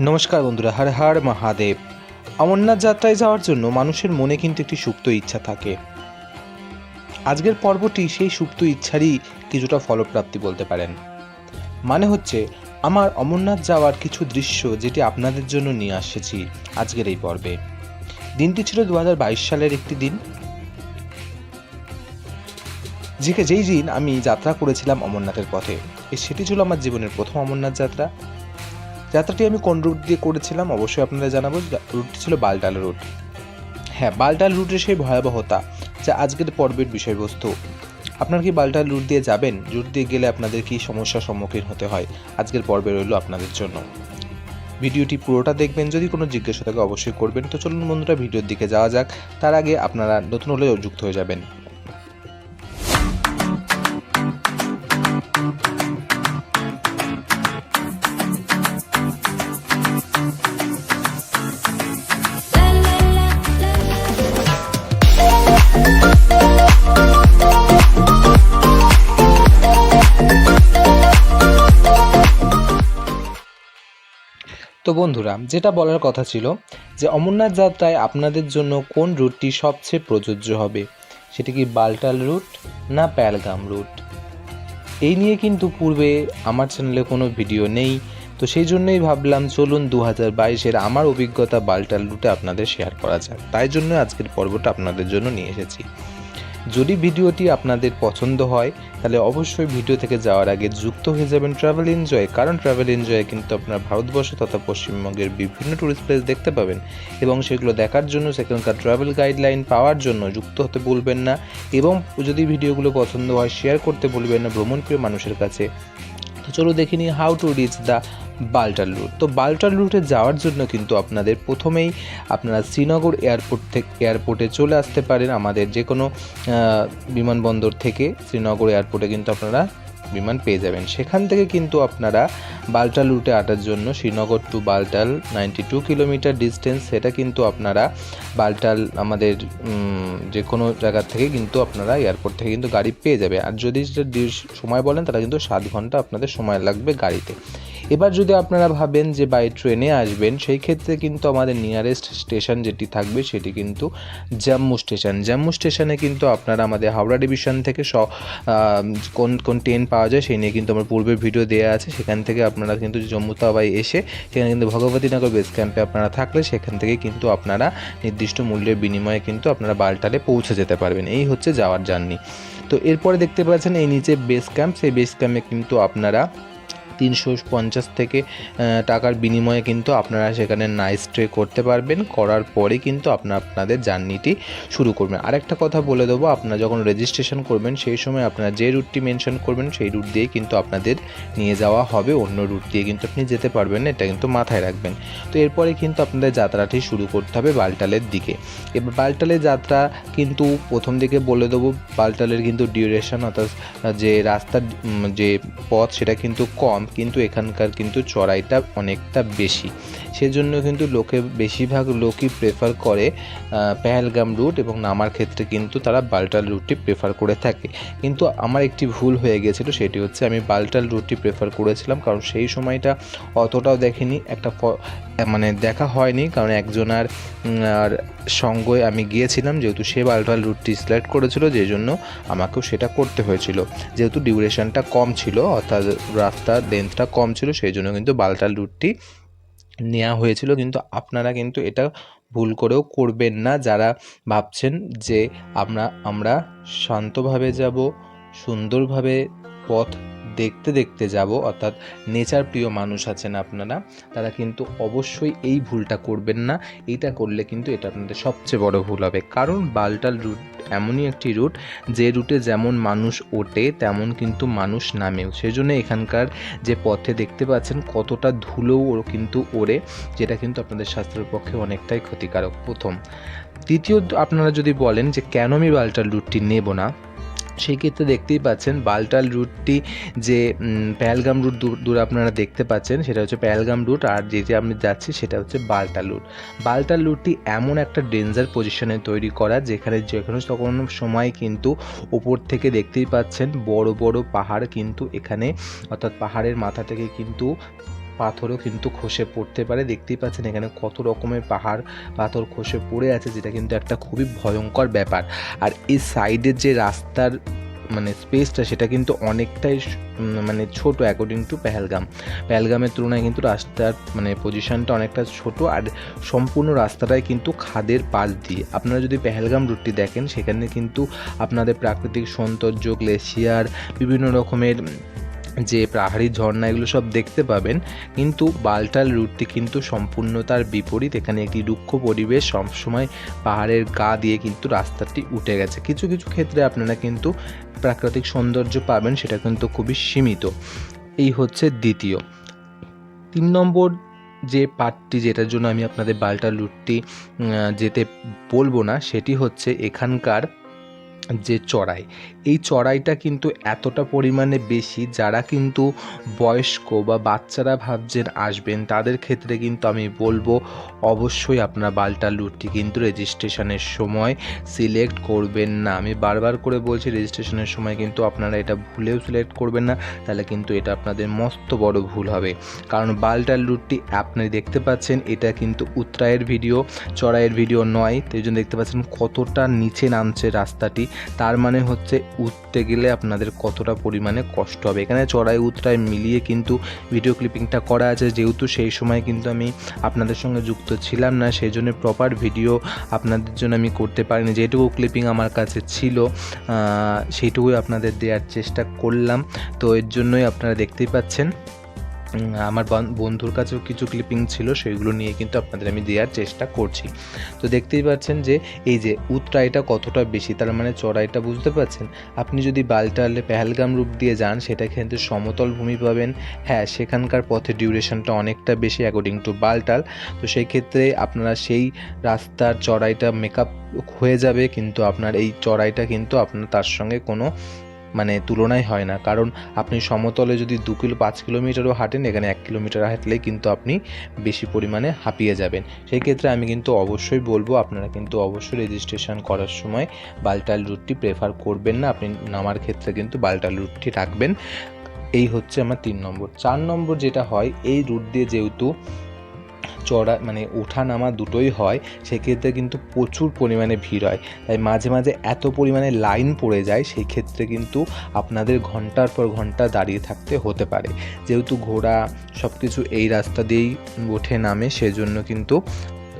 নমস্কার বন্ধুরা, হর হর মহাদেব। অমরনাথ যাত্রায় যাওয়ার জন্য মানুষের মনে কিন্তু একটি সুপ্ত ইচ্ছা থাকে। আজকের পর্বটি সেই সুপ্ত ইচ্ছারই কিছুটা ফলপ্রাপ্তি বলতে পারেন। মানে হচ্ছে, আমার অমরনাথ যাওয়ার কিছু দৃশ্য যেটি আপনাদের জন্য নিয়ে আসেছি আজকের এই পর্বে। দিনটি ছিল দু হাজার বাইশ সালের একটি দিন। যেকে যেই দিন আমি যাত্রা করেছিলাম অমরনাথের পথে সেটি ছিল আমার জীবনের প্রথম অমরনাথ যাত্রা। যাত্রাটি আমি কোন রুট দিয়ে করেছিলাম? অবশ্যই আপনারা জানাব। রুটটি ছিল বালটাল রুট হ্যাঁ বালটাল রুটের সেই ভয়াবহতা যা আজকের পর্বের বিষয়বস্তু। আপনারা কি বালটাল রুট দিয়ে যাবেন? রুট দিয়ে গেলে আপনাদের কি সমস্যার সম্মুখীন হতে হয়? আজকের পর্বে রইল আপনাদের জন্য। ভিডিওটি পুরোটা দেখবেন। যদি কোনো জিজ্ঞাসা থাকে অবশ্যই করবেন। তো চলুন বন্ধুরা, ভিডিওর দিকে যাওয়া যাক। তার আগে আপনারা নতুন হলে যুক্ত হয়ে যাবেন। তো বন্ধুরা, যেটা বলার কথা ছিল যে অমরনাথ যাত্রায় আপনাদের জন্য কোন রুটটি সবচেয়ে প্রযোজ্য হবে? সেটি কি বালটাল রুট না প্যালগাম রুট? এই নিয়ে কিন্তু পূর্বে আমার চ্যানেলে কোনো ভিডিও নেই, তো সেই জন্যই ভাবলাম চলুন দু হাজার বাইশের আমার অভিজ্ঞতা বালটাল রুটে আপনাদের শেয়ার করা যাক। তাই জন্য আজকের পর্বটা আপনাদের জন্য নিয়ে এসেছি। যদি ভিডিওটি আপনাদের পছন্দ হয়, তাহলে অবশ্যই ভিডিও থেকে যাওয়ার আগে যুক্ত হয়ে যাবেন ট্রাভেল এনজয় কারণ ট্রাভেল এনজয়ে কিন্তু আপনার ভারতবর্ষ তথা পশ্চিমবঙ্গের বিভিন্ন টুরিস্ট প্লেস দেখতে পাবেন এবং সেগুলো দেখার জন্য সেখানকার ট্রাভেল গাইডলাইন পাওয়ার জন্য যুক্ত হতে ভুলবেন না এবং যদি ভিডিওগুলো পছন্দ হয় শেয়ার করতে ভুলবেন না ভ্রমণপ্রিয় মানুষের কাছে। তো চলো দেখে নিই how to reach the Baltal route তো বাল্টাল রুটে যাওয়ার জন্য কিন্তু আপনাদের প্রথমেই আপনারা শ্রীনগর এয়ারপোর্ট থেকে এয়ারপোর্টে চলে আসতে পারেন আমাদের যে কোনো বিমানবন্দর থেকে। শ্রীনগর এয়ারপোর্টে কিন্তু আপনারা বিমান পেয়ে যাবেন। সেখান থেকে কিন্তু আপনারা বালটাল রুটে আটার জন্য Srinagar to Baltal ninety two kilometre distance, সেটা কিন্তু আপনারা বালটাল আমাদের যে কোনো জায়গা থেকে কিন্তু আপনারা এয়ারপোর্ট থেকে কিন্তু গাড়ি পেয়ে যাবে। আর যদি সময় বলেন তাহলে কিন্তু সাত ঘণ্টা আপনাদের সময় লাগবে গাড়িতে। এবার যদি আপনারা ভাবেন যে বাই ট্রেনে আসবেন, সেই ক্ষেত্রে কিন্তু আমাদের নিয়ারেস্ট স্টেশন যেটি থাকবে সেটি কিন্তু জম্মু স্টেশন জম্মু স্টেশনে কিন্তু আপনারা আমাদের হাওড়া ডিভিশন থেকে স কোন কোন ট্রেন পাওয়া যায় সেই নিয়ে কিন্তু আমার পূর্বের ভিডিও দেওয়া আছে। সেখান থেকে আপনারা কিন্তু জম্মু তাওয়াই এসে, সেখানে কিন্তু ভগবতীনগর বেস ক্যাম্পে আপনারা থাকলে সেখান থেকে কিন্তু আপনারা নির্দিষ্ট মূল্যের বিনিময়ে কিন্তু আপনারা বালটালে পৌঁছে যেতে পারবেন। এই হচ্ছে যাওয়ার জার্নি তো এরপরে দেখতে পাচ্ছেন এই নিচে বেস ক্যাম্প সেই বেস ক্যাম্পে কিন্তু আপনারা তিনশো পঞ্চাশ থেকে টাকার বিনিময়ে কিন্তু আপনারা সেখানে নাইট স্টে করতে পারবেন। করার পরে কিন্তু আপনার আপনাদের জার্নিটি শুরু করবেন। আরেকটা কথা বলে দেবো, আপনারা যখন রেজিস্ট্রেশন করবেন, সেই সময় আপনারা যে রুটটি মেনশন করবেন, সেই রুট দিয়ে কিন্তু আপনাদের নিয়ে যাওয়া হবে। অন্য রুট দিয়ে কিন্তু আপনি যেতে পারবেন, এটা কিন্তু মাথায় রাখবেন। তো এরপরে কিন্তু আপনাদের যাত্রাটি শুরু করতে হবে বালটালের দিকে। এবার বালটালের যাত্রা কিন্তু প্রথম দিকে বলে দেবো, বালটালের কিন্তু ডিউরেশন অর্থাৎ যে রাস্তার যে পথ, সেটা কিন্তু কম। কিন্তু এখানকার কিন্তু চড়াইটা অনেকটা বেশি। সেজন্য কিন্তু লোকে বেশিরভাগ লোকই প্রেফার করে পেহেলগাম রুট এবং নামার ক্ষেত্রে কিন্তু তারা বালটাল রুটটি প্রেফার করে থাকে। কিন্তু আমার একটি ভুল হয়ে গেছিল, সেটি হচ্ছে আমি বালটাল রুটটি প্রেফার করেছিলাম, কারণ সেই সময়টা অতটাও দেখিনি, একটা মানে দেখা হয়নি, কারণ একজনার আর সঙ্গে আমি গিয়েছিলাম, যেহেতু সে বালটাল রুটটি সিলেক্ট করেছিল, যে জন্য আমাকেও সেটা করতে হয়েছিল। যেহেতু ডিউরেশনটা কম ছিল, অর্থাৎ রাস্তার লেন্থটা কম ছিল, সেই জন্য কিন্তু বালটাল রুটটি নেওয়া হয়েছিল, কিন্তু আপনারা কিন্তু এটা ভুল করেও করবেন না। যারা ভাবছেন যে আমরা আমরা শান্তভাবে যাব, সুন্দরভাবে পথ দেখতে দেখতে যাব, অর্থাৎ নেচার প্রিয় মানুষ আছেন আপনারা, তারা কিন্তু অবশ্যই এই ভুলটা করবেন না। এইটা করলে কিন্তু এটা আপনাদের সবচেয়ে বড় ভুল হবে। কারণ বালটাল রুট এমনই একটি রুট, যে রুটে যেমন মানুষ ওঠে, তেমন কিন্তু মানুষ নামেও। সেজন্য এখানকার যে পথে দেখতে পাচ্ছেন, কতটা ধুলোও ওর কিন্তু ওড়ে, যেটা কিন্তু আপনাদের স্বাস্থ্যের পক্ষে অনেকটাই ক্ষতিকারক। প্রথম। দ্বিতীয়, আপনারা যদি বলেন যে কেন আমি বালটাল রুটটি নেব না সেই ক্ষেত্রে দেখতেই পাচ্ছেন বালটাল রুটটি যে উম, পেহেলগাম রুট দূর আপনারা দেখতে পাচ্ছেন সেটা হচ্ছে পেহেলগাম রুট আর যে যে আমি যাচ্ছি সেটা হচ্ছে বালটাল রুট। বালটাল রুটটি এমন একটা ডেঞ্জার পজিশনে তৈরি করা যেখানে যে কোনো তখন সময় কিন্তু উপর থেকে দেখতেই পাচ্ছেন বড় বড় পাহাড় কিন্তু এখানে অর্থাৎ পাহাড়ের মাথা থেকে কিন্তু পাথরও কিন্তু খসে পড়তে পারে। দেখতেই পাচ্ছেন এখানে কত রকমের পাহাড়, পাথর খসে পড়ে আছে, যেটা কিন্তু একটা খুবই ভয়ঙ্কর ব্যাপার। আর এই সাইডের যে রাস্তার মানে স্পেসটা, সেটা কিন্তু অনেকটাই মানে ছোট অ্যাকর্ডিং টু পেহেলগাম। পেহেলগামের তুলনায় কিন্তু রাস্তার মানে পজিশনটা অনেকটা ছোট আর সম্পূর্ণ রাস্তাটাই কিন্তু খাদের পাশ দিয়ে। আপনারা যদি পেহেলগাম রুটটি দেখেন, সেখানে কিন্তু আপনাদের প্রাকৃতিক সৌন্দর্য গ্লেশিয়ার বিভিন্ন রকমের যে পাহাড়ি ঝর্ণা এগুলো সব দেখতে পাবেন, কিন্তু বালটাল রুটটি কিন্তু সম্পূর্ণ তার বিপরীত। এখানে একটি রুক্ষ পরিবেশ, সবসময় পাহাড়ের গা দিয়ে কিন্তু রাস্তাটি উঠে গেছে। কিছু কিছু ক্ষেত্রে আপনারা কিন্তু প্রাকৃতিক সৌন্দর্য পাবেন, সেটা কিন্তু খুবই সীমিত। এই হচ্ছে দ্বিতীয়। তিন নম্বর যে পার্টটি যেটার জন্য আমি আপনাদের বালটাল রুটটি যেতে বলব না, সেটি হচ্ছে এখানকার যে চড়াই। এই চড়াইটা কিন্তু এতটা পরিমাণে বেশি যারা কিন্তু বয়স্ক বা বাচ্চারা ভাবছেন আসবেন, তাদের ক্ষেত্রে কিন্তু আমি বলব অবশ্যই আপনারা বালটাল লুটটি কিন্তু রেজিস্ট্রেশনের সময় সিলেক্ট করবেন না। আমি বারবার করে বলছি রেজিস্ট্রেশনের সময় কিন্তু আপনারা এটা ভুলেও সিলেক্ট করবেন না, তাহলে কিন্তু এটা আপনাদের মস্ত বড় ভুল হবে। কারণ বালটাল লুটটি আপনি দেখতে পাচ্ছেন, এটা কিন্তু উত্তরায়ের ভিডিও, চড়াইয়ের ভিডিও নয়, তো এই জন্য দেখতে পাচ্ছেন কতটা নিচে নামছে রাস্তাটি। তার মানে হচ্ছে উঠতে গেলে আপনাদের কতটা পরিমাণে কষ্ট হবে। এখানে চড়াই উতরাই মিলিয়ে কিন্তু ভিডিও ক্লিপিংটা করা আছে। যেহেতু সেই সময় কিন্তু আমি আপনাদের সঙ্গে যুক্ত ছিলাম না সেই জন্য প্রপার ভিডিও আপনাদের জন্য আমি করতে পারিনি। যেটুকু ক্লিপিং আমার কাছে ছিল সেইটুকুই আপনাদের দেওয়ার চেষ্টা করলাম। তো এর জন্যই আপনারা দেখতেই পাচ্ছেন। আমার বান- বন্ধুর কাছেও কিছু ক্লিপিং ছিল, সেগুলো নিয়ে কিন্তু আপনাদের আমি দেওয়ার চেষ্টা করছি। তো দেখতেই পাচ্ছেন যে, এই যে উতরাইটা কতটা বেশি, তার মানে চড়াইটা বুঝতে পারছেন? আপনি যদি বালটালে পেহেলগাম রূপ দিয়ে যান, সেটা কিন্তু সমতল ভূমি পাবেন। হ্যাঁ সেখানকার পথে ডিউরেশনটা অনেকটা বেশি অ্যাকর্ডিং টু বালটাল। তো সেই ক্ষেত্রে আপনারা সেই রাস্তার চড়াইটা মেকআপ হয়ে যাবে, কিন্তু আপনার এই চড়াইটা কিন্তু আপনার তার সঙ্গে কোনো মানে তুলনাই হয় না। কারণ আপনি সমতলে যদি দু কিলো, পাঁচ কিলোমিটারও হাঁটেন, এখানে এক কিলোমিটার হাঁটলেই কিন্তু আপনি বেশি পরিমাণে হাঁপিয়ে যাবেন। সেই ক্ষেত্রে আমি কিন্তু অবশ্যই বলব, আপনারা কিন্তু অবশ্যই রেজিস্ট্রেশন করার সময় বালটাল রুটটি প্রেফার করবেন না। আপনি নামার ক্ষেত্রে কিন্তু বালটাল রুটটি রাখবেন। এই হচ্ছে আমার তিন নম্বর। চার নম্বর যেটা হয়, এই রুট দিয়ে যেহেতু চড়া মানে ওঠা নামা দুটোই হয়, সেক্ষেত্রে কিন্তু প্রচুর পরিমাণে ভিড় হয়। তাই মাঝে মাঝে এত পরিমাণে লাইন পড়ে যায় সেই ক্ষেত্রে কিন্তু আপনাদের ঘণ্টার পর ঘণ্টা দাঁড়িয়ে থাকতে হতে পারে। যেহেতু ঘোড়া সব কিছু এই রাস্তা দিয়েই ওঠে নামে, সেজন্য কিন্তু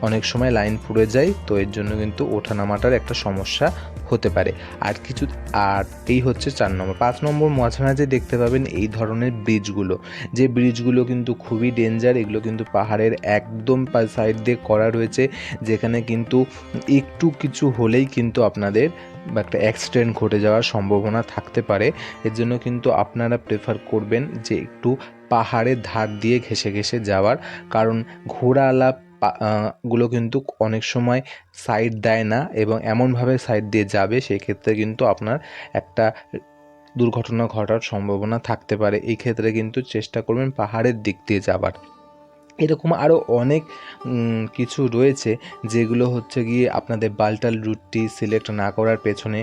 অনেক সময় লাইন পড়ে যায় তো এর জন্য কিন্তু ওঠা নামাটার একটা সমস্যা হতে পারে। আর কিছু আর এই হচ্ছে চার নম্বর। পাঁচ নম্বর মাঝে মাঝে দেখতে পাবেন এই ধরনের ব্রিজগুলো। যে ব্রিজগুলো কিন্তু খুবই ডেঞ্জার এগুলো কিন্তু পাহাড়ের একদম সাইড দিয়ে করা রয়েছে যেখানে কিন্তু একটু কিছু হলেই কিন্তু আপনাদের একটা অ্যাক্সিডেন্ট ঘটে যাওয়ার সম্ভাবনা থাকতে পারে। এর জন্য কিন্তু আপনারা প্রেফার করবেন যে একটু পাহাড়ের ধার দিয়ে ঘেসে ঘেসে যাওয়ার। কারণ ঘোড়াওয়ালা পা- আহ, গুলো কিন্তু অনেক সময় সাইড দেয় না এবং এমনভাবে সাইড দিয়ে যাবে, সেক্ষেত্রে কিন্তু আপনার একটা দুর্ঘটনা ঘটার সম্ভাবনা থাকতে পারে। এই ক্ষেত্রে কিন্তু চেষ্টা করবেন পাহাড়ের দিক দিয়ে যাবার। এরকম আরও অনেক কিছু রয়েছে যেগুলো হচ্ছে গিয়ে আপনাদের বালটাল রুটটি সিলেক্ট না করার পেছনে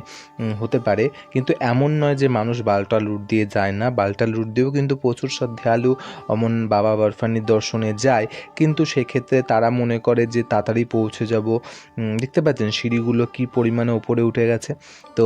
হতে পারে। কিন্তু এমন নয় যে মানুষ বালটাল রুট দিয়ে যায় না। বালটাল রুট দিয়েও কিন্তু প্রচুর শ্রদ্ধালু অমন বাবা বরফানির দর্শনে যায়। কিন্তু সেক্ষেত্রে তারা মনে করে যে তাড়াতাড়ি পৌঁছে যাব। দেখতে পাচ্ছেন সিঁড়িগুলো কি পরিমাণে উপরে উঠে গেছে। তো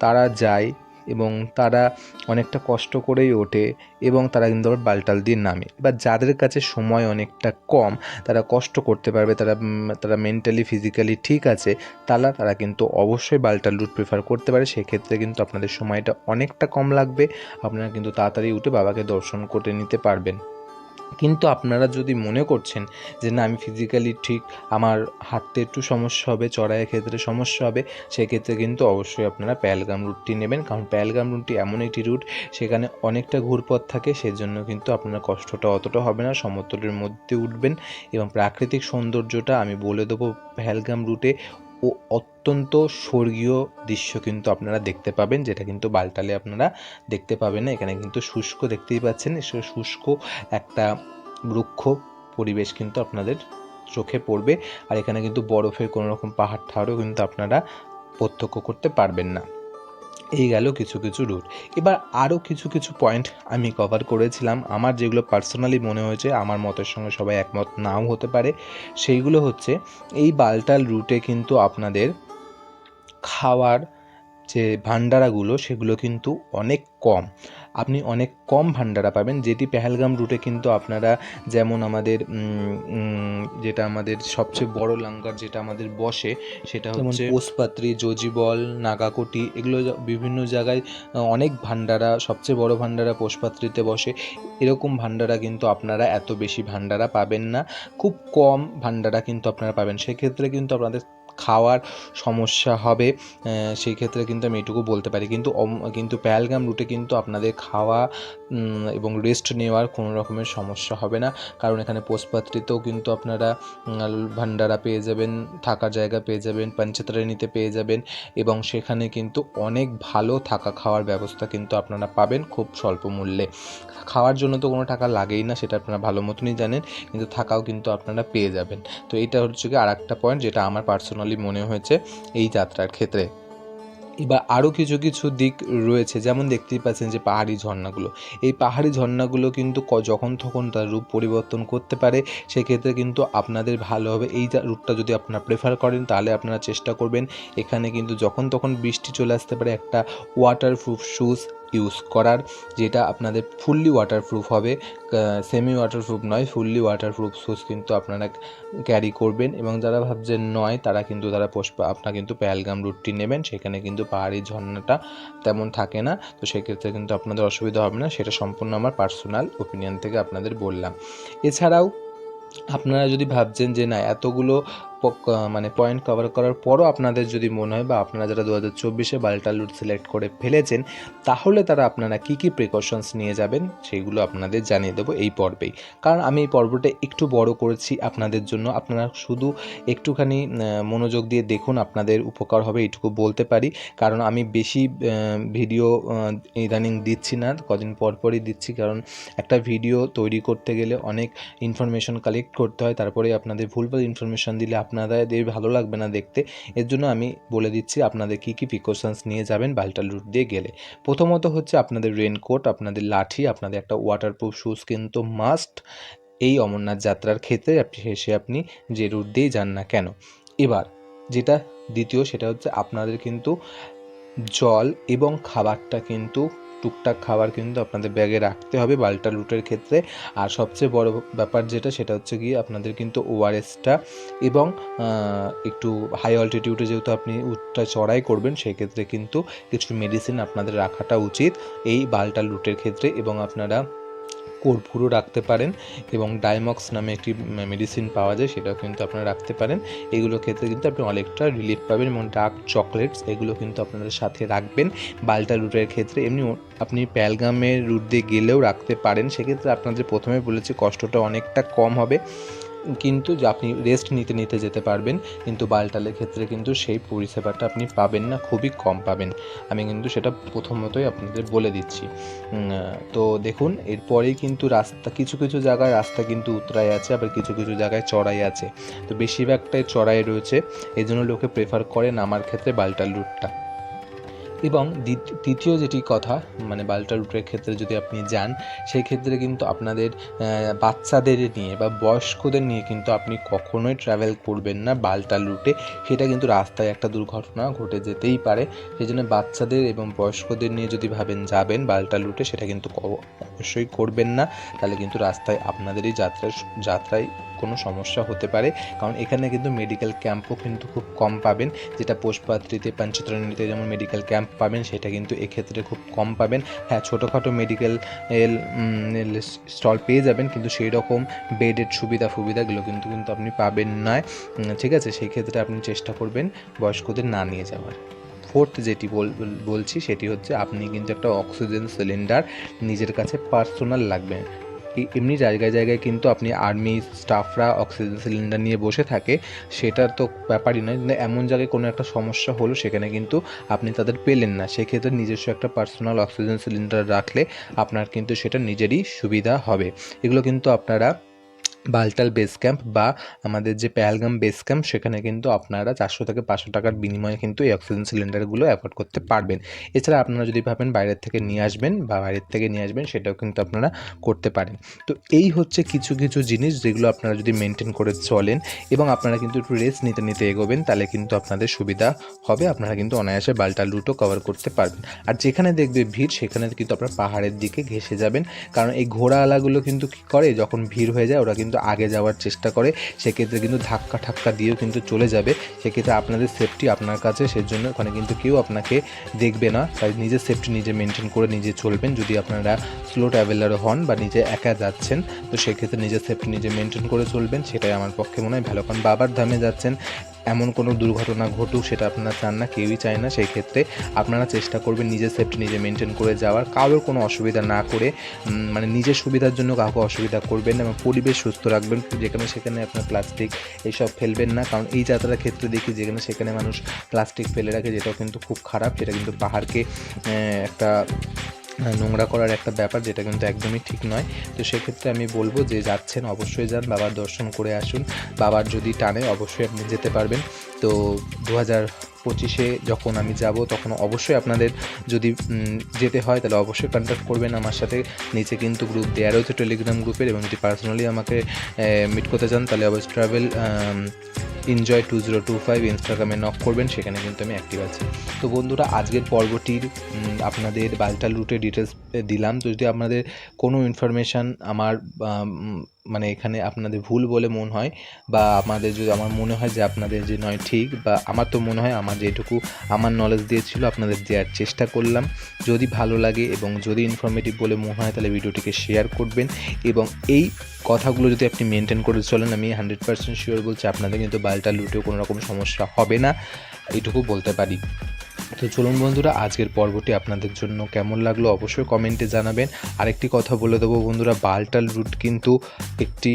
তারা যায় এবং তারা অনেকটা কষ্ট করেই ওঠে এবং তারা কিন্তু আবার বালটাল দিয়ে নামে। বা যাদের কাছে সময় অনেকটা কম, তারা কষ্ট করতে পারবে, তারা তারা মেন্টালি ফিজিক্যালি ঠিক আছে তারা তারা কিন্তু অবশ্যই বালটাল রুট প্রেফার করতে পারে। সেক্ষেত্রে কিন্তু আপনাদের সময়টা অনেকটা কম লাগবে। আপনারা কিন্তু তাড়াতাড়ি উঠে বাবাকে দর্শন করে নিতে পারবেন। কিন্তু আপনারা যদি মনে করছেন যে না, আমি ফিজিক্যালি ঠিক, আমার হাঁটতে একটু সমস্যা হবে, চড়াইয়ের ক্ষেত্রে সমস্যা হবে, সেক্ষেত্রে কিন্তু অবশ্যই আপনারা প্যালগাম রুটটি নেবেন। কারণ প্যালগাম রুটটি এমন একটি রুট সেখানে অনেকটা ঘুরপথ থাকে, সেজন্য কিন্তু আপনার কষ্টটা অতটা হবে না, সমতলের মধ্যে উঠবেন এবং প্রাকৃতিক সৌন্দর্যটা আমি বলে দেবো প্যালগাম রুটে ও অত্যন্ত স্বর্গীয় দৃশ্য কিন্তু আপনারা দেখতে পাবেন, যেটা কিন্তু বালটালে আপনারা দেখতে পাবেন না। এখানে কিন্তু শুষ্ক দেখতেই পাচ্ছেন। শুষ্ক একটা বৃক্ষ পরিবেশ কিন্তু আপনাদের চোখে পড়বে। আর এখানে কিন্তু বরফের কোনো রকম পাহাড় ঠাহারও কিন্তু আপনারা প্রত্যক্ষ করতে পারবেন না। এই গেল কিছু কিছু রুট এবার আরও কিছু কিছু পয়েন্ট আমি কভার করেছিলাম। আমার যেগুলো পার্সোনালি মনে হয়েছে, আমার মতের সঙ্গে সবাই একমত নাও হতে পারে। সেইগুলো হচ্ছে, এই বালটাল রুটে কিন্তু আপনাদের খাওয়ার যে ভান্ডারাগুলো সেগুলো কিন্তু অনেক কম। আপনি অনেক কম ভান্ডারা পাবেন। যেটি পেহেলগাম রুটে কিন্তু আপনারা যেমন আমাদের যেটা আমাদের সবচেয়ে বড় লাঙ্গার যেটা আমাদের বসে সেটা হচ্ছে পোষপাত্রী জজিবল নাগাকোটি এগুলো বিভিন্ন জায়গায় অনেক ভান্ডারা সবচেয়ে বড় ভান্ডারা পোষপাত্রীতে বসে। এরকম ভান্ডারা কিন্তু আপনারা এত বেশি ভান্ডারা পাবেন না। খুব কম ভান্ডারা কিন্তু আপনারা পাবেন। সেক্ষেত্রে কিন্তু আপনাদের খাওয়ার সমস্যা হবে সেই ক্ষেত্রে কিন্তু আমি এটুকু বলতে পারি। কিন্তু কিন্তু প্যালগাম রুটে কিন্তু আপনাদের খাওয়া এবং রেস্ট নেওয়ার কোনো রকমের সমস্যা হবে না। কারণ এখানে পোষপাত্রিতেও কিন্তু আপনারা ভান্ডারা পেয়ে যাবেন, থাকার জায়গা পেয়ে যাবেন, পঞ্চত্রাণীতে পেয়ে যাবেন, এবং সেখানে কিন্তু অনেক ভালো থাকা খাওয়ার ব্যবস্থা কিন্তু আপনারা পাবেন খুব স্বল্প মূল্যে। খাওয়ার জন্য তো কোনো টাকা লাগেই না, সেটা আপনারা ভালো মতনই জানেন, কিন্তু থাকাও কিন্তু আপনারা পেয়ে যাবেন। তো এটা হচ্ছে কি আর একটা পয়েন্ট যেটা আমার পার্সোনালি মনে হয়েছে এই যাত্রার ক্ষেত্রে। এবার আরও কিছু কিছু দিক রয়েছে। যেমন দেখতেই পাচ্ছেন যে পাহাড়ি ঝর্ণাগুলো। এই পাহাড়ি ঝর্ণাগুলো কিন্তু যখন তখন তার রূপ পরিবর্তন করতে পারে। সেক্ষেত্রে কিন্তু আপনাদের ভালো হবে। এই রুটটা যদি আপনারা প্রেফার করেন, তাহলে আপনারা চেষ্টা করবেন। এখানে কিন্তু যখন তখন বৃষ্টি চলে আসতে পারে, একটা ওয়াটারপ্রুফ শুজ ইউজ করার, যেটা আপনাদের ফুললি ওয়াটারপ্রুফ হবে। সেমি ওয়াটারপ্রুফ নয় ফুললি ওয়াটারপ্রুফ শুজ কিন্তু আপনারা ক্যারি করবেন এবং যারা ভাবছেন নয়, তারা কিন্তু তারা পুষ্পা, আপনারা কিন্তু প্যালগাম রুটটি নেবেন, সেখানে কিন্তু পাহাড়ি ঝর্ণাটা তেমন থাকে না। তো সেক্ষেত্রে কিন্তু আপনাদের অসুবিধা হবে না, সেটা সম্পূর্ণ আমার পার্সোনাল ওপিনিয়ন থেকে আপনাদের বললাম। এছাড়াও আপনারা যদি ভাবছেন যে না, এতগুলো মানে পয়েন্ট কভার করার পরও আপনাদের যদি মনে হয় বা আপনারা যারা দু হাজার চব্বিশে বাল্টা লুট সিলেক্ট করে ফেলেছেন, তাহলে তারা আপনারা কী কী প্রিকশনস নিয়ে যাবেন সেইগুলো আপনাদের জানিয়ে দেবো এই পর্বেই। কারণ আমি এই পর্বটা একটু বড় করেছি আপনাদের জন্য। আপনারা শুধু একটুখানি মনোযোগ দিয়ে দেখুন আপনাদের উপকার হবে এইটুকু বলতে পারি। কারণ আমি বেশি ভিডিও ইদানিং দিচ্ছি না, কদিন পর পরই দিচ্ছি। কারণ একটা ভিডিও তৈরি করতে গেলে অনেক ইনফরমেশন কালেক্ট করতে হয়। তারপরে আপনাদের ভুলভাল ইনফরমেশন দিলে আপনাদের ভালো লাগবে না দেখতে, এর জন্য আমি বলে দিচ্ছি আপনাদের কী কী প্রিকশনস নিয়ে যাবেন বাল্টাল রুট দিয়ে গেলে। প্রথমত হচ্ছে আপনাদের রেনকোট আপনাদের লাঠি, আপনাদের একটা ওয়াটারপ্রুফ শুজ কিন্তু মাস্ট এই অমরনাথ যাত্রার ক্ষেত্রে শেষে আপনি যে রুট দিয়েই যান না কেন। এবার যেটা দ্বিতীয় সেটা হচ্ছে আপনাদের কিন্তু জল এবং খাবারটা কিন্তু টুকটাক খাবার কিন্তু আপনাদের ব্যাগে রাখতে হবে বাল্টা লুটের ক্ষেত্রে। আর সবচেয়ে বড় ব্যাপার যেটা, সেটা হচ্ছে গিয়ে আপনাদের কিন্তু ওআরএসটা এবং একটু হাই অল্টিটিউডে যেহেতু আপনি উঠটা চড়াই করবেন, সেক্ষেত্রে কিন্তু কিছু মেডিসিন আপনাদের রাখাটা উচিত এই বাল্টা লুটের ক্ষেত্রে এবং আপনারা কর্পূরও রাখতে পারেন এবং ডাইমক্স নামে একটি মেডিসিন পাওয়া যায়, সেটাও কিন্তু আপনারা রাখতে পারেন। এগুলো ক্ষেত্রে কিন্তু আপনি অনেকটা রিলিফ পাবেন এবং ডার্ক চকলেটস এগুলো কিন্তু আপনাদের সাথে রাখবেন। বাল্টা রুটের ক্ষেত্রে এমনি আপনি প্যালগামের রুট দিয়ে গেলেও রাখতে পারেন। সেক্ষেত্রে আপনাদের প্রথমে বলেছি কষ্টটা অনেকটা কম হবে। কিন্তু আপনি রেস্ট নিতে নিতে যেতে পারবেন, কিন্তু বালটালের ক্ষেত্রে কিন্তু সেই পরিষেবাটা আপনি পাবেন না, খুবই কম পাবেন। আমি কিন্তু সেটা প্রথমতই আপনাদের বলে দিচ্ছি। তো দেখুন, এরপরেই কিন্তু রাস্তা, কিছু কিছু জায়গায় রাস্তা কিন্তু উতরাই আছে, আবার কিছু কিছু জায়গায় চড়াই আছে। তো বেশিরভাগটাই চড়াই রয়েছে এই জন্য লোকে প্রেফার করেন আমার ক্ষেত্রে বাল্টাল রুটটা এবং তৃতীয় যেটি কথা মানে বাল্টা রুটের ক্ষেত্রে যদি আপনি যান, সেই ক্ষেত্রে কিন্তু আপনাদের বাচ্চাদের নিয়ে বা বয়স্কদের নিয়ে কিন্তু আপনি কখনোই ট্রাভেল করবেন না বাল্টাল রুটে। সেটা কিন্তু রাস্তায় একটা দুর্ঘটনা ঘটে যেতেই পারে। সেই জন্য বাচ্চাদের এবং বয়স্কদের নিয়ে যদি ভাবেন যাবেন বাল্টাল রুটে, সেটা কিন্তু অবশ্যই করবেন না। তাহলে কিন্তু রাস্তায় আপনাদেরই যাত্রায় যাত্রায় কোনো সমস্যা হতে পারে। কারণ এখানে কিন্তু মেডিকেল ক্যাম্পও কিন্তু খুব কম পাবেন। যেটা পোষপাত্রিতে, পঞ্চত্রণীতে যেমন মেডিকেল ক্যাম্প পাবেন, সেটা কিন্তু এক্ষেত্রে খুব কম পাবেন। হ্যাঁ ছোটোখাটো মেডিকেল স্টল পেয়ে যাবেন, কিন্তু সেই রকম বেডের সুবিধা সুবিধাগুলো কিন্তু কিন্তু আপনি পাবেন না। ঠিক আছে? সেই ক্ষেত্রে আপনি চেষ্টা করবেন বয়স্কদের না নিয়ে যাওয়ার। ফোর্থ যেটি বল- বলছি, সেটি হচ্ছে আপনি কিন্তু একটা অক্সিজেন সিলিন্ডার নিজের কাছে পার্সোনাল লাগবে। এমনি জায়গায় জায়গায় কিন্তু আপনি আর্মি স্টাফরা অক্সিজেন সিলিন্ডার নিয়ে বসে থাকে, সেটা তো ব্যাপারই নয়। এমন জায়গায় কোনো একটা সমস্যা হলো, সেখানে কিন্তু আপনি তাদের পেলেন না। সেক্ষেত্রে নিজস্ব একটা পার্সোনাল অক্সিজেন সিলিন্ডার রাখলে আপনার কিন্তু সেটা নিজেরই সুবিধা হবে। এগুলো কিন্তু আপনারা বালটাল বেস ক্যাম্প বা আমাদের যে পেহেলগাম বেস ক্যাম্প সেখানে কিন্তু আপনারা চারশো থেকে পাঁচশো টাকার বিনিময়ে কিন্তু এই অক্সিজেন সিলিন্ডারগুলো অ্যাফোর্ড করতে পারবেন। এছাড়া আপনারা যদি ভাবেন বাইরের থেকে নিয়ে আসবেন বা বাইরের থেকে নিয়ে আসবেন, সেটাও কিন্তু আপনারা করতে পারেন। তো এই হচ্ছে কিছু কিছু জিনিস যেগুলো আপনারা যদি মেনটেন করে চলেন এবং আপনারা কিন্তু একটু রেস্ট নিতে নিতে এগোবেন, তাহলে কিন্তু আপনাদের সুবিধা হবে। আপনারা কিন্তু অনায়াসে বালটাল রুটও কভার করতে পারবেন। আর যেখানে দেখবে ভিড়, সেখানে কিন্তু আপনারা পাহাড়ের দিকে ঘেসে যাবেন। কারণ এই ঘোড়াওয়ালাগুলো কিন্তু কী করে? যখন ভিড় হয়ে যায়, ওরা কিন্তু আগে যাওয়ার চেষ্টা করে, সেক্ষেত্রে কিন্তু ধাক্কা ঠাক্কা দিয়েও কিন্তু চলে যাবে। সেক্ষেত্রে আপনাদের সেফটি আপনার কাছে, সেজন্য ওখানে কিন্তু কেউ আপনাকে দেখবে না। তাই নিজের সেফটি নিজে মেনটেন করে নিজে চলবেন। যদি আপনারা স্লো ট্রাভেলার হন বা নিজে একা যাচ্ছেন, তো সেক্ষেত্রে নিজের সেফটি নিজে মেনটেন করে চলবেন। সেটাই আমার পক্ষে মনে হয় ভালো। কারণ বাবার ধামে যাচ্ছেন এমন কোনো দুর্ঘটনা ঘটুক সেটা আপনারা চান না, কেউই চায় না। সেই ক্ষেত্রে আপনারা চেষ্টা করবেন নিজের সেফটি নিজে মেনটেন করে যাওয়ার। কারোর কোনো অসুবিধা না করে মানে নিজের সুবিধার জন্য কাউকে অসুবিধা করবেন এবং পরিবেশ সুস্থ রাখবেন। যেখানে সেখানে আপনার প্লাস্টিক এইসব ফেলবেন না। কারণ এই যাত্রার ক্ষেত্রে দেখি যেখানে সেখানে মানুষ প্লাস্টিক ফেলে রাখে, যেটাও কিন্তু খুব খারাপ। সেটা কিন্তু পাহাড়কে একটা নোংরা করার একটা ব্যাপার যেটা কিন্তু একদমই ঠিক নয়। তো সেক্ষেত্রে আমি বলব যে যাচ্ছেন অবশ্যই যান, বাবার দর্শন করে আসুন। বাবার যদি টানে অবশ্যই আপনি যেতে পারবেন। তো দু হাজার পঁচিশে যখন আমি যাব, তখন অবশ্যই আপনাদের যদি যেতে হয়, তাহলে অবশ্যই কন্ট্যাক্ট করবেন আমার সাথে। নিচে কিন্তু গ্রুপ দেওয়া রয়েছে টেলিগ্রাম গ্রুপের এবং যদি পার্সোনালি আমাকে মিট করতে চান, তাহলে অবশ্যই travel enjoy two zero two five ইনস্টাগ্রামে নক করবেন, সেখানে কিন্তু আমি অ্যাক্টিভ আছি। তো বন্ধুরা, আজকের পর্বটির আপনাদের বালটাল রুটের ডিটেলস দিলাম। যদি আপনাদের কোনো ইনফরমেশান আমার মানে এখানে আপনাদের ভুল বলে মনে হয় বা আমাদের যদি, আমার মনে হয় যে আপনাদের যে নয় ঠিক বা আমার তো মনে হয় আমার যেটুকু আমার নলেজ দিয়েছিল আপনাদের দেওয়ার চেষ্টা করলাম। যদি ভালো লাগে এবং যদি ইনফরমেটিভ বলে মনে হয় তাহলে ভিডিওটিকে শেয়ার করবেন এবং এই কথাগুলো যদি আপনি মেনটেন করে চলেন, আমি হান্ড্রেড পার্সেন্ট শিওর বলছি আপনাদের কিন্তু বালটা লুটেও কোনো রকম সমস্যা হবে না। এইটুকু বলতে পারি। তো চলুন বন্ধুরা, আজকের পর্বটি আপনাদের জন্য কেমন লাগল অবশ্যই কমেন্টে জানাবেন। আরেকটি কথা বলে দেবো বন্ধুরা, বালটাল রুট কিন্তু একটি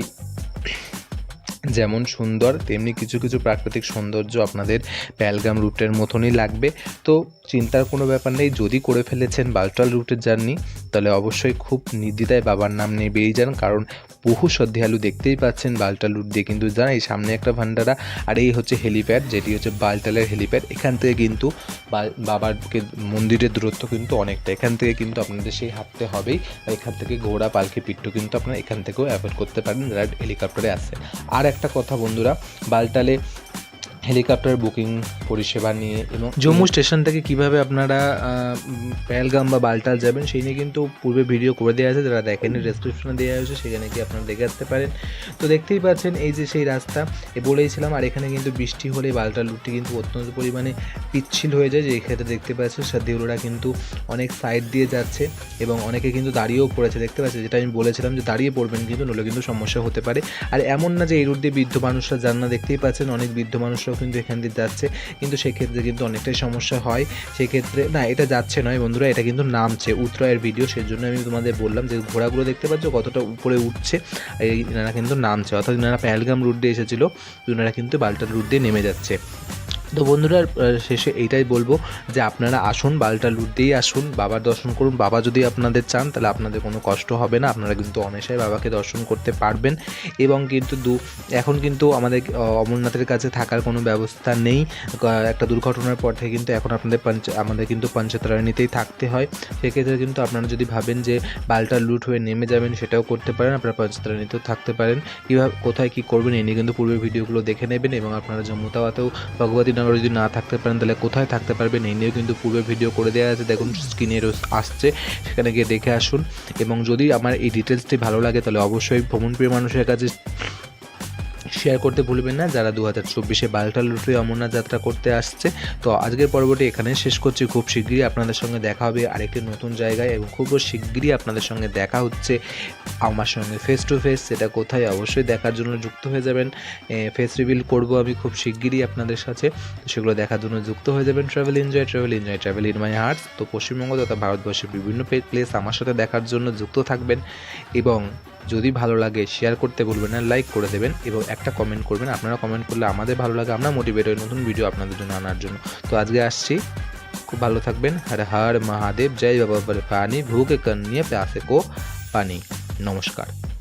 যেমন সুন্দর, তেমনি কিছু কিছু প্রাকৃতিক সৌন্দর্য আপনাদের প্যালগাম রুটের মতনই লাগবে। তো চিন্তার কোনো ব্যাপার নেই। যদি করে ফেলেছেন বালটাল রুটের জার্নি, তাহলে অবশ্যই খুব নির্দ্বিধায় বাবার নাম নিয়ে বেরিয়ে যান। কারণ বহু শ্রদ্ধালু দেখতেই পাচ্ছেন বালটাল রুট দিয়ে। কিন্তু যান এই সামনে একটা ভান্ডারা, আর এই হচ্ছে হেলিপ্যাড, যেটি হচ্ছে বালটালের হেলিপ্যাড। এখান থেকে কিন্তু বা- বাবার মন্দিরের দূরত্ব কিন্তু অনেকটা। এখান থেকে কিন্তু আপনাদের সেই হাঁটতে হবেই। আর এখান থেকে ঘোড়া, পালকি পিট্টু কিন্তু আপনারা এখান থেকেও অ্যাভয়েড করতে পারেন। যারা হেলিকপ্টারে আসে আর একটা কথা বন্ধুরা, বালটালে হেলিকপ্টার বুকিং, পরিষেবা নিয়ে এবং জম্মু স্টেশন থেকে কীভাবে আপনারা পেহেলগাম বা বালটাল যাবেন, সেই নিয়ে কিন্তু পূর্বে ভিডিও করে দেওয়া আছে, যারা দেখেনি ডেসক্রিপশনে দেওয়া হয়েছে, সেখানে কি আপনারা দেখে আসতে পারেন। তো দেখতেই পাচ্ছেন, এই যে সেই রাস্তা, এ বলেইছিলাম আর এখানে কিন্তু বৃষ্টি হলে বালটাল রুটটি কিন্তু অত্যন্ত পরিমাণে পিচ্ছিল হয়ে যায়, যে এক্ষেত্রে দেখতে পাচ্ছেন সাদিউরা কিন্তু অনেক সাইড দিয়ে যাচ্ছে এবং অনেকে কিন্তু দাঁড়িয়েও পড়েছে, দেখতে পাচ্ছে যেটা আমি বলেছিলাম যে দাঁড়িয়ে পড়বেন কিন্তু নলে কিন্তু সমস্যা হতে পারে। আর এমন না যে এই রুট দিয়ে বৃদ্ধ মানুষরা যান না, দেখতেই পাচ্ছেন, অনেক বৃদ্ধ মানুষরাও কিন্তু এখান দিয়ে যাচ্ছে, কিন্তু সেক্ষেত্রে কিন্তু অনেকটাই সমস্যা হয়। সেক্ষেত্রে, না, এটা যাচ্ছে নয় বন্ধুরা, এটা কিন্তু নামছে উত্তরায়ের ভিডিও সেজন্য আমি তোমাদের বললাম যে ঘোড়াগুলো দেখতে পাচ্ছ, কতটা উপরে উঠছে, এই ইনারা কিন্তু নামছে। অর্থাৎ ইনারা প্যালগাম রুট দিয়ে এসেছিল ওনারা কিন্তু বাল্টার রুট দিয়ে নেমে যাচ্ছে। তো বন্ধুরা শেষে এইটাই বলব যে আপনারা আসুন, বালটা লুট দিয়েই আসুন, বাবার দর্শন করুন। বাবা যদি আপনাদের চান, তাহলে আপনাদের কোনো কষ্ট হবে না। আপনারা কিন্তু অনেশায় বাবাকে দর্শন করতে পারবেন। এবং কিন্তু দু, এখন কিন্তু আমাদের অমরনাথের কাছে থাকার কোনো ব্যবস্থা নেই। একটা দুর্ঘটনার পর থেকে কিন্তু এখন আপনাদের পঞ্চ, আমাদের কিন্তু পঞ্চতারণীতেই থাকতে হয়। সেক্ষেত্রে কিন্তু আপনারা যদি ভাবেন যে বালটা লুট হয়ে নেমে যাবেন, সেটাও করতে পারেন। আপনারা পঞ্চতারণীতেও থাকতে পারেন। কীভাবে, কোথায় কী করবেন এই নিয়ে কিন্তু পূর্বের ভিডিওগুলো দেখে নেবেন। এবং আপনারা জম্মু তাওয়াতেও ভগবতী নগরে যদি না থাকতে পারেন, তাহলে কোথায় থাকতে পারবেন? এই নিয়েও কিন্তু পূর্বে ভিডিও করে দেওয়া আছে। দেখুন স্ক্রিনে আসছে। সেখানে গিয়ে দেখে আসুন। এবং যদি আমার এই ডিটেলসটি ভালো লাগে, তাহলে অবশ্যই ভ্রমণপ্রিয় মানুষের কাছে শেয়ার করতে ভুলবেন না। যারা দু হাজার চব্বিশে বালটাল রুটে অমরনাথ যাত্রা করতে আসছে, তো আজকের পর্বটি এখানে শেষ করছি। খুব শিগগিরই আপনাদের সঙ্গে দেখা হবে আরেকটি নতুন জায়গায় এবং খুব শিগগিরই আপনাদের সঙ্গে দেখা হচ্ছে আমার সঙ্গে ফেস টু ফেস সেটা কোথায়? অবশ্যই দেখার জন্য যুক্ত হয়ে যাবেন। ফেস রিভিল করব আমি খুব শিগগিরই আপনাদের সাথে। সেগুলো দেখার জন্য যুক্ত হয়ে যাবেন travel enjoy travel enjoy travel in my hearts তো পশ্চিমবঙ্গ তথা ভারতবর্ষের বিভিন্ন প্লেস আমার সাথে দেখার জন্য যুক্ত থাকবেন এবং যদি ভালো লাগে শেয়ার করতে ভুলবেন না লাইক করে দেবেন এবং একটা কমেন্ট করবেন। আপনারা কমেন্ট করলে আমাদের ভালো লাগে, আমরা মোটিভেট হই নতুন ভিডিও আপনাদের জন্য আনার জন্য। তো আজকে আসছি। খুব ভালো থাকবেন। হর হর মহাদেব। জয় বাবা পানি, ভুকে কন্যা প্যাসে কো পানি। নমস্কার।